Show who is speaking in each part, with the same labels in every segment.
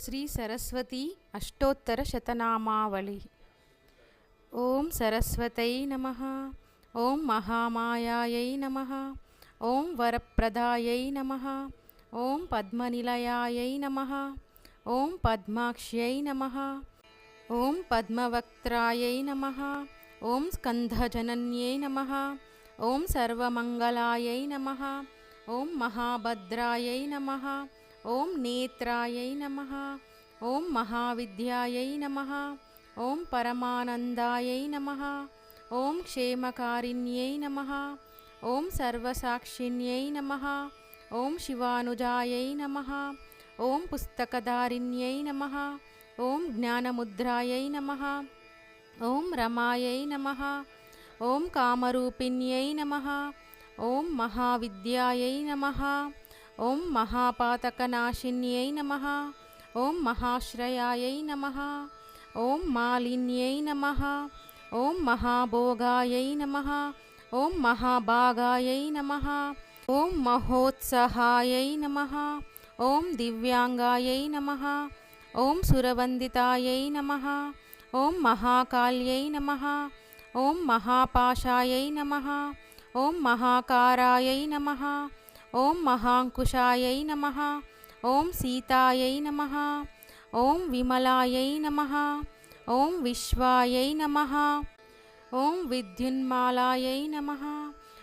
Speaker 1: శ్రీ సరస్వతి అష్టోత్తర శతనామావళి. ఓం సరస్వతై నమ. ఓం మహామాయాయై నమ. ఓం వరప్రదాయై నమ. ఓం పద్మనిలయాయై నమ. ఓం పద్మాక్ష్యై నమ. ఓం పద్మవక్త్రాయై నమ. ఓం స్కంధజనన్యై నమ. ఓం సర్వమంగళాయై నమ. ఓం మహాభద్రాయై నమ. ॐ नेत्रायै नमः ॐ महाविद्यायै नमः ॐ परमानन्दायै नमः ॐ क्षेमकारिण्यै नमः ॐ सर्वसाक्षिण्यै नमः ॐ शिवानुजायै नमः ॐ पुस्तकधारिण्यै नमः ॐ ज्ञानमुद्रायै नमः ॐ रमायै नमः ॐ कामरूपिण्यै नमः ॐ महाविद्यायै नमः ఓం మహాపాతకనాశిన్యై నమ ఓం మహాశ్రయాయై నమ ఓం మాలిన్యై నమ ఓం మహాభోగాయై నమ ఓం మహాభాగాయై నమ ఓం మహోత్సహాయై నమ ఓం దివ్యాంగాయై నమ ఓం సురవందితాయై నమ ఓం మహాకాళ్యై నమ ఓం మహాపాశాయై నమ ఓం మహాకారాయై నమ ఓం మహాంకుశాయై నమ ఓం సీతాయై నమ ఓం విమలాయై నమ ఓం విశ్వాయై నమ ఓం విద్యున్మాలాయై నమ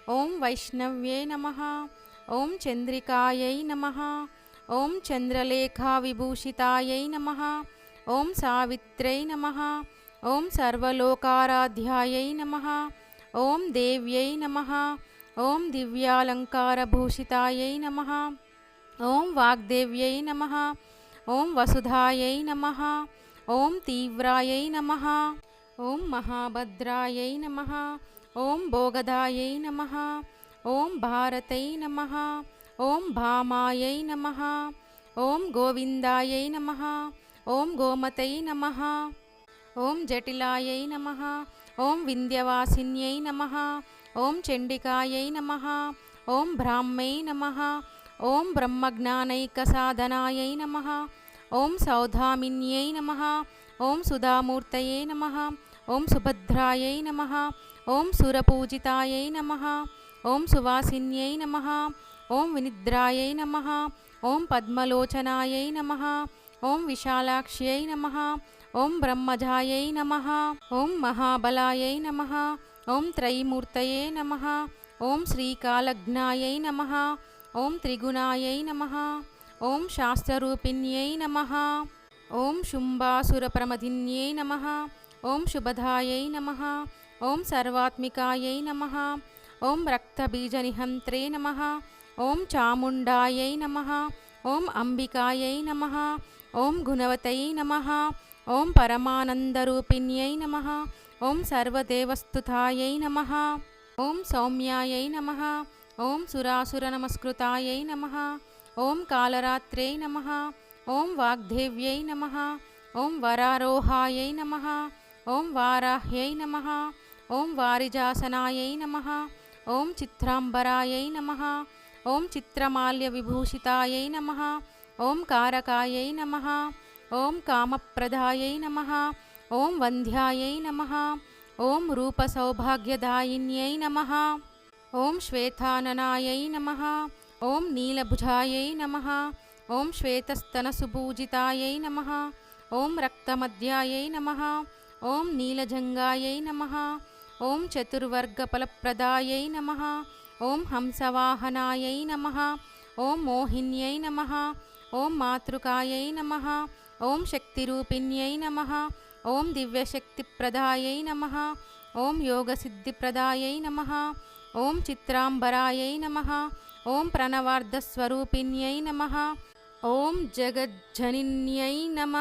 Speaker 1: ఓం వైష్ణవ్యై నమ ఓం చంద్రికాయై నమ ఓం చంద్రలేఖా విభూషితాయై నమ ఓం సావిత్రై నమ ఓం సర్వలోకారాధ్యాయై నమ ఓం దేవ్యై నమ ఓం దివ్యాలంకారభూషితాయై నమ ఓం వాగ్దేవ్యై నమ ఓం వసుధాయై నమ ఓం తీవ్రాయై నమ ఓం మహాభద్రాయై నమ ఓం భోగదాయై నమ ఓం భారతై నమ ఓం భామాయై నమ ఓం గోవిందాయై నమ ఓం గోమతై నమ ఓం జటిలాయై నమ ఓం వింధ్యవాసిన్యై నమ ఓం చండికాయై నమ ఓం బ్రాహ్మై నమ ఓం బ్రహ్మజ్ఞానైక సాధనాయై నమ ఓం సౌధామిన్యై నమ ఓం సుధామూర్తయే నమ ఓం సుభద్రాయై నమ ఓం సురపూజితాయై నమ ఓం సువాసిన్యై నమ ఓం వినిద్రాయై నమ ఓం పద్మలోచనాయై నమ ఓం విశాలాక్ష్యై నమ ఓం బ్రహ్మజాయై నమ ఓం మహాబలాయై నమ ఓం త్రైమూర్తయే నమ ఓం శ్రీకాలజ్ఞాయై నమ ఓం త్రిగుణాయై నమ ఓం శాస్త్రరూపిణ్యై నమ ఓం శుంభాసురప్రమదిన్యై నమ ఓం శుభదాయై నమ ఓం సర్వాత్మికాయై నమ ఓం రక్తబీజనిహంత్రే నమ ఓం చాముండాయై నమ ఓం అంబికాయై నమ ఓం గుణవతై నమ ఓం పరమానందరూపిణ్యై నమ ఓం సర్వదేవస్థుతాయై నమ ఓం సౌమ్యాయై నమ ఓం సురాసుర నమస్కృతాయై నమ ఓం కాలరాత్రే నమ ఓం వాగ్దేవ్యై నమ ఓం వరారోహాయై నమ ఓం వారాహ్యై నమ ఓం వారిజాసనాయై నమ ఓం చిత్రాంబరాయై నమ ఓం చిత్రమాల్య విభూషితాయై నమ ఓం కారకాయై నమ ఓం కామప్రదాయై నమ ఓం వంధ్యాయై నమ ఓం రూపసౌభాగ్యదాయిన్యై నమ ఓం శ్వేతాననాయై నమ ఓం నీలభుజాయై నమ ఓం శ్వేతస్తనసుభూజితాయై నమ ఓం రక్తమద్యాయై నమ ఓం నీలజంగాయై నమ ఓం చతుర్వర్గఫలప్రదాయై నమ ఓం హంసవాహనాయై నమ ఓం మోహిన్యై నమ ఓం మాతృకాయై నమ ఓం శక్తిరూపిణ్యై నమ. ఓం దివ్యశక్తిప్రదాయై నమ. ఓం యోగసిద్ధిప్రదాయై నమ. ఓం చిత్రాంబరాయై నమ. ఓం ప్రణవార్ధస్వరూపిణ్యై నమ. ఓం జగజ్జనిన్యై నమ.